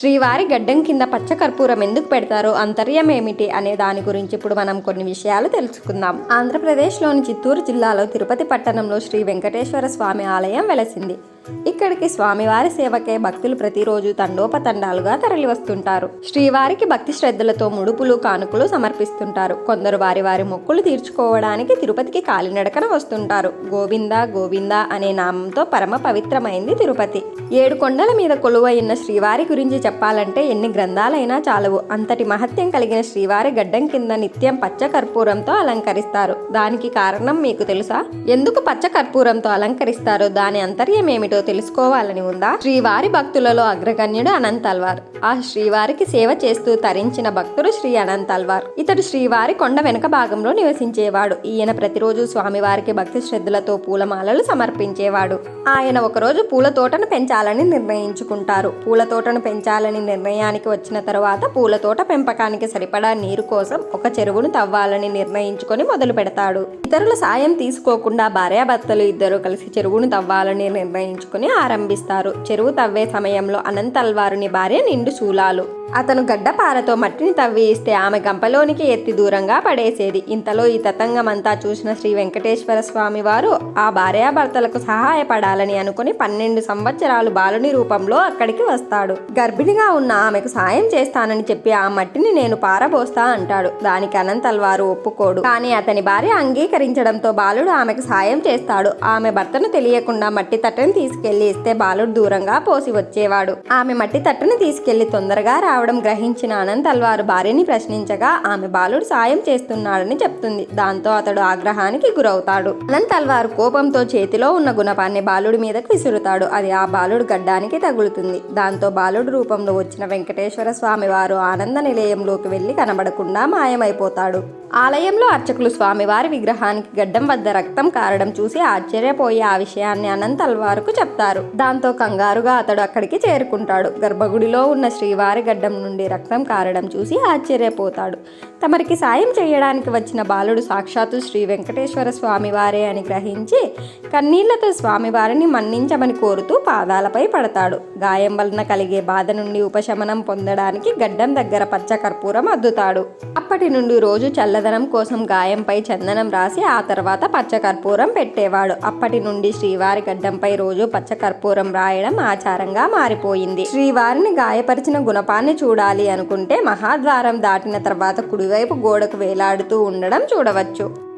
శ్రీవారి గడ్డం కింద పచ్చ కర్పూరం ఎందుకు పెడతారో అంతర్యం ఏమిటి అనే దాని గురించి ఇప్పుడు మనం కొన్ని విషయాలు తెలుసుకుందాం. ఆంధ్రప్రదేశ్లోని చిత్తూరు జిల్లాలో తిరుపతి పట్టణంలో శ్రీ వెంకటేశ్వర స్వామి ఆలయం వెలసింది. ఇక్కడికి స్వామివారి సేవకే భక్తులు ప్రతిరోజు తండోపతండాలుగా తరలివస్తుంటారు. శ్రీవారికి భక్తి శ్రద్ధలతో ముడుపులు కానుకలు సమర్పిస్తుంటారు. కొందరు వారి వారి మొక్కులు తీర్చుకోవడానికి తిరుపతికి కాలినడకన వస్తుంటారు. గోవింద గోవింద అనే నామంతో పరమ పవిత్రమైంది తిరుపతి. ఏడు కొండల మీద కొలువైన శ్రీవారి గురించి చెప్పాలంటే ఎన్ని గ్రంథాలైనా చాలవు. అంతటి మహత్యం కలిగిన శ్రీవారి గడ్డం కింద నిత్యం పచ్చ కర్పూరంతో అలంకరిస్తారు. దానికి కారణం మీకు తెలుసా? ఎందుకు పచ్చ కర్పూరంతో అలంకరిస్తారో దాని అంతర్యం ఏమిటో తెలుసుకోవాలని ఉందా? శ్రీవారి భక్తులలో అగ్రగణ్యుడు అనంత్ అల్వార్ ఆ శ్రీవారికి సేవ చేస్తూ తరించిన భక్తుడు శ్రీ అనంత్ అల్వార్ ఇతడు శ్రీవారి కొండ వెనుక భాగంలో నివసించేవాడు. ఈయన ప్రతిరోజు స్వామివారికి భక్తి శ్రద్ధలతో పూలమాలలు సమర్పించేవాడు. ఆయన ఒకరోజు పూల తోటను పెంచాలని నిర్ణయించుకుంటారు. పూల తోటను పెంచాలని నిర్ణయానికి వచ్చిన తరువాత పూల తోట పెంపకానికి సరిపడా నీరు కోసం ఒక చెరువును తవ్వాలని నిర్ణయించుకొని మొదలు పెడతాడు ఇతరుల సాయం తీసుకోకుండా భార్యాభర్తలు ఇద్దరు కలిసి చెరువును తవ్వాలని ఉంచుకుని ఆరంభిస్తారు. చెరువు తవ్వే సమయంలో అనంతల్వారుని భార్య నిండు శూలాలు. అతను గడ్డపారతో మట్టిని తవ్వి ఇస్తే ఆమె గంపలోనికి ఎత్తి దూరంగా పడేసేది. ఇంతలో ఈ తతంగమంతా చూసిన శ్రీ వెంకటేశ్వర స్వామి వారు ఆ భార్యాభర్తలకు సహాయపడాలని అనుకుని పన్నెండు సంవత్సరాలు బాలుని రూపంలో అక్కడికి వస్తాడు. గర్భిణిగా ఉన్న ఆమెకు సాయం చేస్తానని చెప్పి ఆ మట్టిని నేను పారబోస్తా అంటాడు. దానికి అనంతల్వారు ఒప్పుకోడు. కానీ అతని భార్య అంగీకరించడంతో బాలుడు ఆమెకు సాయం చేస్తాడు. ఆమె భర్తను తెలియకుండా మట్టి తట్టను తీసుకెళ్ళి ఇస్తే బాలుడు దూరంగా పోసి వచ్చేవాడు. ఆమె మట్టి తట్టను తీసుకెళ్ళి తొందరగా రావడం గ్రహించిన అనంత్ అల్వారు భార్యని ప్రశ్నించగా ఆమె బాలుడు సాయం చేస్తున్నాడని చెప్తుంది. దాంతో అతడు ఆగ్రహానికి గురవుతాడు అనంత్ అల్వారు కోపంతో చేతిలో ఉన్న గుణపాన్ని బాలుడి మీదకు విసురుతాడు. అది ఆ బాలుడు గడ్డానికి తగులుతుంది. దాంతో బాలుడు రూపంలో వచ్చిన వెంకటేశ్వర స్వామి వారు ఆనంద నిలయంలోకి వెళ్ళి కనబడకుండా మాయమైపోతాడు. ఆలయంలో అర్చకులు స్వామివారి విగ్రహానికి గడ్డం వద్ద రక్తం కారడం చూసి ఆశ్చర్యపోయి ఆ విషయాన్ని అనంత్ అల్వారుకు చెప్తారు. దాంతో కంగారుగా అతడు అక్కడికి చేరుకుంటాడు. గర్భగుడిలో ఉన్న శ్రీవారి గడ్డం నుండి రక్తం కారడం చూసి ఆశ్చర్యపోతాడు. తమరికి సాయం చేయడానికి వచ్చిన బాలుడు సాక్షాత్తు శ్రీ వెంకటేశ్వర స్వామివారే అని గ్రహించి కన్నీళ్ళతో స్వామివారిని మన్నించమని కోరుతూ పాదాలపై పడతాడు. గాయం వలన కలిగే బాధ నుండి ఉపశమనం పొందడానికి గడ్డం దగ్గర పచ్చ కర్పూరం అద్దుతాడు. అప్పటి నుండి రోజు చల్ల చల్లదనం కోసం గాయంపై చందనం రాసి ఆ తర్వాత పచ్చ కర్పూరం పెట్టేవాడు. అప్పటి నుండి శ్రీవారి గడ్డంపై రోజు పచ్చ కర్పూరం రాయడం ఆచారంగా మారిపోయింది. శ్రీవారిని గాయపరిచిన గుణపాన్ని చూడాలి అనుకుంటే మహాద్వారం దాటిన తర్వాత కుడివైపు గోడకు వేలాడుతూ ఉండడం చూడవచ్చు.